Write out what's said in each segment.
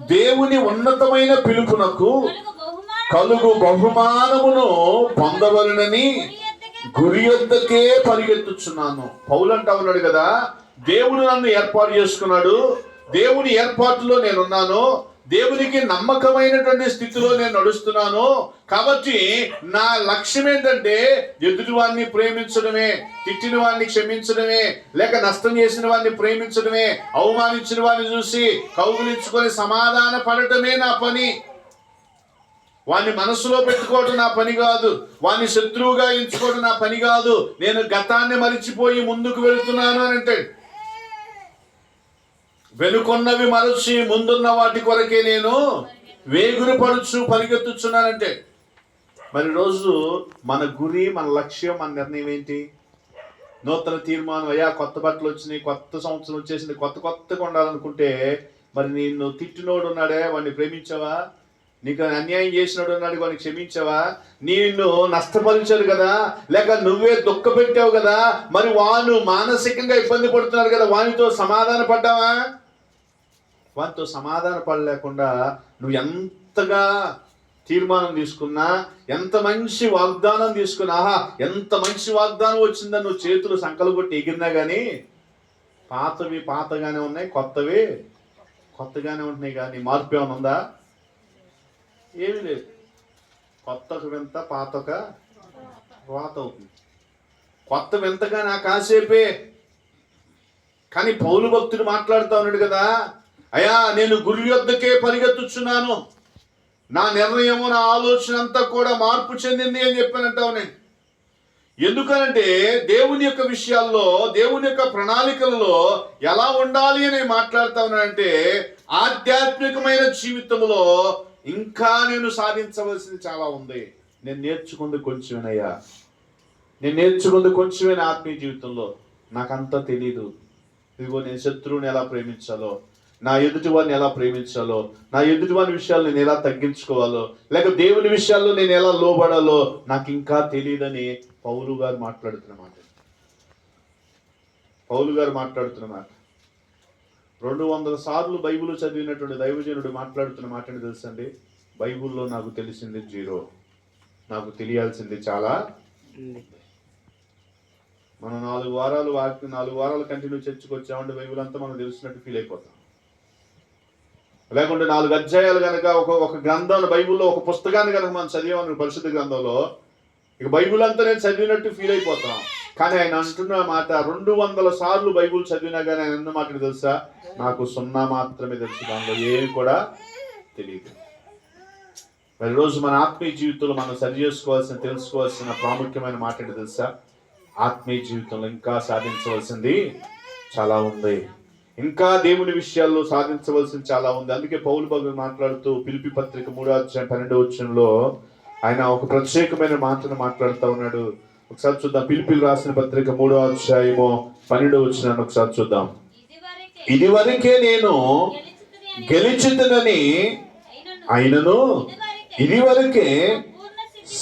దేవుని ఉన్నతమైన పిలుపునకు కలుగు బహుమానం కలుగు బహుమానమును పొందవలనని గురి యొద్దకే పరిగెత్తుచున్నాను. పౌలు అంటా ఉన్నాడు కదా దేవుడు నన్ను ఏర్పాటు చేసుకున్నాడు. దేవుని ఏర్పాటులో నేనున్నాను. దేవునికి నమ్మకమైనటువంటి స్థితిలో నేను నడుస్తున్నాను. కాబట్టి నా లక్ష్యం ఏంటంటే ఎదుటివాడిని ప్రేమించడమే తిట్టిన వాడిని క్షమించడమే లేక నష్టం చేసిన వాడిని ప్రేమించడమే అవమానించిన వాడిని చూసి కౌగులించుకొని సమాధాన పడటమే నా పని. వాడిని మనసులో పెట్టుకోవడం నా పని కాదు. వాడిని శత్రువుగా ఎంచుకోవడం నా పని కాదు. నేను గతాన్ని మరిచిపోయి ముందుకు వెళుతున్నాను అని అంటాడు వెనుకొన్నవి మరచి ముందున్న వాటి కొరకే నేను వేగురు పడుచు పరిగెత్తుచున్నానంటే. మరి రోజు మన గురి మన లక్ష్యం మన నిర్ణయం ఏంటి? నూతన తీర్మానం అయ్యా కొత్త బట్టలు వచ్చినాయి కొత్త సంవత్సరం వచ్చేసింది కొత్త కొత్తగా ఉండాలనుకుంటే మరి నిన్ను తిట్టినోడు ఉన్నాడే వాడిని ప్రేమించావా? నీకు అన్యాయం చేసినాడు ఉన్నాడు వాడిని క్షమించావా? నిన్ను నష్టపరిచారు కదా లేక నువ్వే దుఃఖ పెట్టావు కదా మరి వాను మానసికంగా ఇబ్బంది పడుతున్నారు కదా వానితో సమాధాన పడ్డావా వాటితో సమాధాన పడలేకుండా నువ్వు ఎంతగా తీర్మానం తీసుకున్నా ఎంత మంచి వాగ్దానం తీసుకున్నా ఆహా ఎంత మంచి వాగ్దానం వచ్చిందని నువ్వు చేతులు సంకలు కొట్టి ఎగిరినా కానీ పాతవి పాతగానే ఉన్నాయి కొత్తవి కొత్తగానే ఉంటున్నాయి కానీ మార్పు ఏమైనా ఉందా? ఏమీ లేదు. కొత్త వింత పాతక పాత అవుతుంది. కొత్త వింతగా నా కాసేపే. కానీ పౌలు భక్తుడు మాట్లాడుతా ఉన్నాడు కదా అయ్యా నేను గురి యొద్దకే పరిగెత్తుచున్నాను. నా నిర్ణయము నా ఆలోచన అంతా కూడా మార్పు చెందింది అని చెప్పానంటావు నేను. ఎందుకనంటే దేవుని యొక్క విషయాల్లో దేవుని యొక్క ప్రణాళికల్లో ఎలా ఉండాలి అని మాట్లాడుతా ఉన్నానంటే ఆధ్యాత్మికమైన జీవితంలో ఇంకా నేను సాధించవలసింది చాలా ఉంది. నేను నేర్చుకుంది కొంచెమేనయ్యా. నేను నేర్చుకుంది కొంచెమే ఆత్మీయ జీవితంలో. నాకంతా తెలీదు. ఇదిగో నేను శత్రువుని ఎలా ప్రేమించాలో. నా ఎదుటివాడిని ఎలా ప్రేమించాలో నా ఎదుటివాని విషయాలు నేను ఎలా తగ్గించుకోవాలో లేక దేవుని విషయాల్లో నేను ఎలా లోబడాలో నాకు ఇంకా తెలియదని పౌలు గారు మాట్లాడుతున్న మాట. పౌలు గారు మాట్లాడుతున్న మాట. రెండు వందల సార్లు బైబిల్ చదివినటువంటి దైవజనుడు మాట్లాడుతున్న మాట అని తెలుసండి? బైబిల్లో నాకు తెలిసింది జీరో. నాకు తెలియాల్సింది చాలా మనం నాలుగు వారాలు వాకి నాలుగు వారాలు కంటిన్యూ చర్చకు వచ్చామంటే బైబిల్ అంతా మనం తెలిసినట్టు ఫీల్ అయిపోతాం. లేకుంటే నాలుగు అధ్యాయాలు కనుక ఒక ఒక గ్రంథం బైబిల్లో ఒక పుస్తకాన్ని కనుక మనం చదివామని పరిశుద్ధ గ్రంథంలో ఇక బైబిల్ అంతా నేను చదివినట్టు ఫీల్ అయిపోతాం. కానీ ఆయన అంటున్న మాట రెండు వందల సార్లు బైబిల్ చదివినా కానీ ఆయన అన్న మాట తెలుసా? నాకు సున్నా మాత్రమే తెలుసు దానిలో ఏమి కూడా తెలియదు. మరి రోజు మన ఆత్మీయ జీవితంలో మనం సరి చేసుకోవాల్సిన తెలుసుకోవాల్సిన ప్రాముఖ్యమైన మాట తెలుసా? ఆత్మీయ జీవితంలో ఇంకా సాధించవలసింది చాలా ఉంది. ఇంకా దేవుని విషయాల్లో సాధించవలసింది చాలా ఉంది. అందుకే పౌలు భగవాన్ మాట్లాడుతూ పిలిపి పత్రిక మూడో అధ్యాయం పన్నెండో వచ్చంలో ఆయన ఒక ప్రత్యేకమైన మాటను మాట్లాడుతూ ఉన్నాడు. ఒకసారి చూద్దాం. పిలిపిలు రాసిన పత్రిక మూడో అధ్యాయము పన్నెండో వచ్చిన ఒకసారి చూద్దాం. ఇదివరకే ఇది వరకే నేను గెలుచుతుని గెలిచితునని అయినను ఇదివరకే ఇది వరకే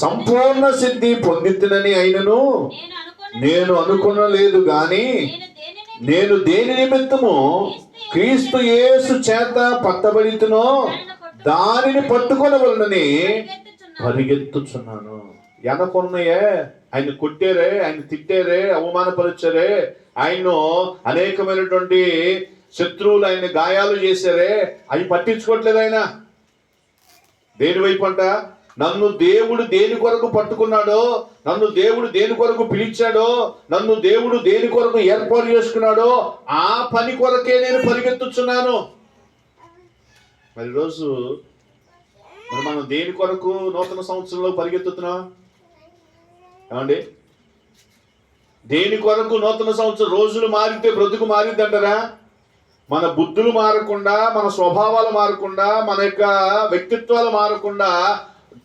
సంపూర్ణ సిద్ధి పొందితునని అయినను నేను అనుకున్న నేను అనుకునలేదు గాని నేను దేని నిమిత్తము క్రీస్తు యేసు చేత పట్టబడితునో దానిని పట్టుకొనవలనని పరిగెత్తుచున్నాను. పరిగెత్తుచున్నాను ఆయన కొట్టారే ఆయన తిట్టారే అవమానపరిచారే ఆయన అనేకమైనటువంటి శత్రువులు ఆయన గాయాలు చేశారే అవి పట్టించుకోవట్లేదు ఆయన దేని వైపు అంట నన్ను దేవుడు దేని కొరకు పట్టుకున్నాడో నన్ను దేవుడు దేని కొరకు పిలిచాడో నన్ను దేవుడు దేని కొరకు ఏర్పాటు చేసుకున్నాడో ఆ పని కొరకే నేను పరిగెత్తుచున్నాను. మరి రోజు మరి మనం దేని కొరకు నూతన సంవత్సరంలో పరిగెత్తుతున్నాం? ఏమండి? దేని కొరకు నూతన సంవత్సరం రోజులు మారితే బ్రతుకు మారిద్దంటారా మన బుద్ధులు మారకుండా మన స్వభావాలు మారకుండా మన యొక్క వ్యక్తిత్వాలు మారకుండా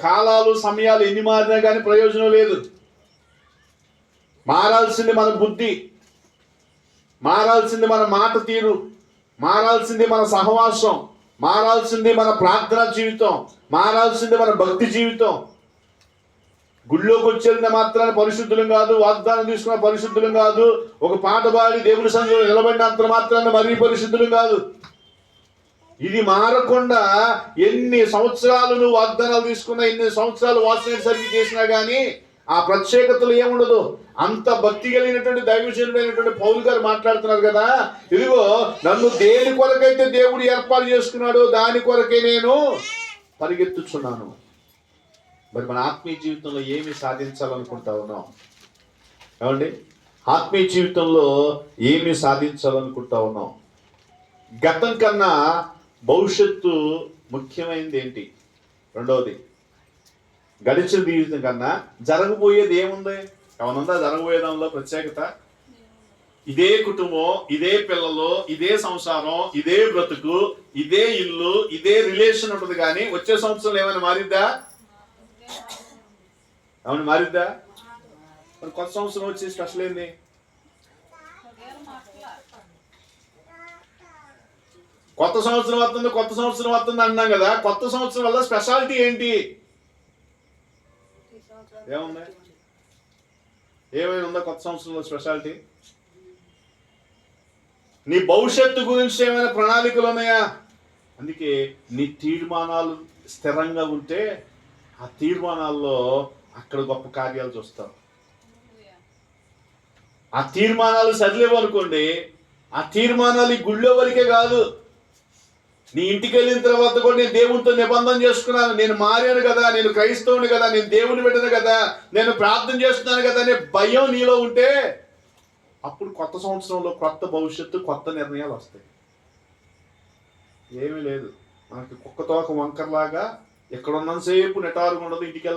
కాలాలు సమయాలు ఎన్ని మారినా కానీ ప్రయోజనం లేదు. మారాల్సింది మన బుద్ధి. మారాల్సింది మన మాట తీరు. మారాల్సింది మన సహవాసం. మారాల్సింది మన ప్రార్థన జీవితం. మారాల్సింది మన భక్తి జీవితం. గుళ్ళోకి వచ్చేది మాత్రం పరిశుద్ధులం కాదు వాగ్దానం తీసుకున్న పరిశుద్ధులం కాదు. ఒక పాట పాడి దేవుడి సంఘంలో నిలబడినంత మాత్రాన్ని మరీ పరిశుద్ధులం కాదు. ఇది మారకుండా ఎన్ని సంవత్సరాలు నువ్వు వాగ్దానాలు తీసుకున్నా ఎన్ని సంవత్సరాలు వాసనేసరికి చేసినా కానీ ఆ ప్రత్యేకతలు ఏముండదు. అంత భక్తి కలిగినటువంటి దైవజనుడైనటువంటి పౌలు గారు మాట్లాడుతున్నారు కదా. ఇదిగో నన్ను దేని కొరకైతే దేవుడు ఏర్పాటు చేసుకున్నాడో దాని కొరకే నేను పరిగెత్తుచున్నాను. మరి మన ఆత్మీయ జీవితంలో ఏమి సాధించాలనుకుంటా ఉన్నాం? ఏమండి? ఆత్మీయ జీవితంలో ఏమి సాధించాలనుకుంటా ఉన్నాం? గతం కన్నా భవిష్యత్తు ముఖ్యమైనది ఏంటి? రెండవది గడిచిన జీవితం కన్నా జరగబోయేది ఏముంది? ఏమనుందా జరగబోయే దానిలో ప్రత్యేకత? ఇదే కుటుంబం ఇదే పిల్లలు ఇదే సంసారం ఇదే బ్రతుకు ఇదే ఇల్లు ఇదే రిలేషన్ ఉంటుంది కానీ వచ్చే సంవత్సరం ఏమైనా మారిద్దా? ఏమైనా మారిద్దా? మరి కొత్త సంవత్సరం వచ్చి స్పెషల్ ఏంది? కొత్త సంవత్సరం వస్తుంది కొత్త సంవత్సరం వస్తుంది అన్నాం కదా. కొత్త సంవత్సరం వల్ల స్పెషాలిటీ ఏంటి? ఏముంది? ఏమైనా ఉందా కొత్త సంవత్సరంలో స్పెషాలిటీ? నీ భవిష్యత్తు గురించి ఏమైనా ప్రణాళికలు ఉన్నాయా? అందుకే నీ తీర్మానాలు స్థిరంగా ఉంటే ఆ తీర్మానాల్లో అక్కడ గొప్ప కార్యాలు చూస్తావు. ఆ తీర్మానాలు సరిలేవు అనుకోండి ఆ తీర్మానాలు ఈ గుళ్ళో వరకే కాదు. నీ ఇంటికి వెళ్ళిన తర్వాత కూడా నేను దేవునితో నిబంధన చేసుకున్నాను. నేను మారాను కదా నేను క్రైస్తవుని కదా నేను దేవుని పెట్టను కదా నేను ప్రార్థన చేస్తున్నాను కదా అనే భయం నీలో ఉంటే అప్పుడు కొత్త సంవత్సరంలో కొత్త భవిష్యత్తు కొత్త నిర్ణయాలు వస్తాయి. ఏమీ లేదు. మనకి కుక్క తోక వంకరలాగా ఎక్కడ నిటారుగా ఉండదు ఇంటికి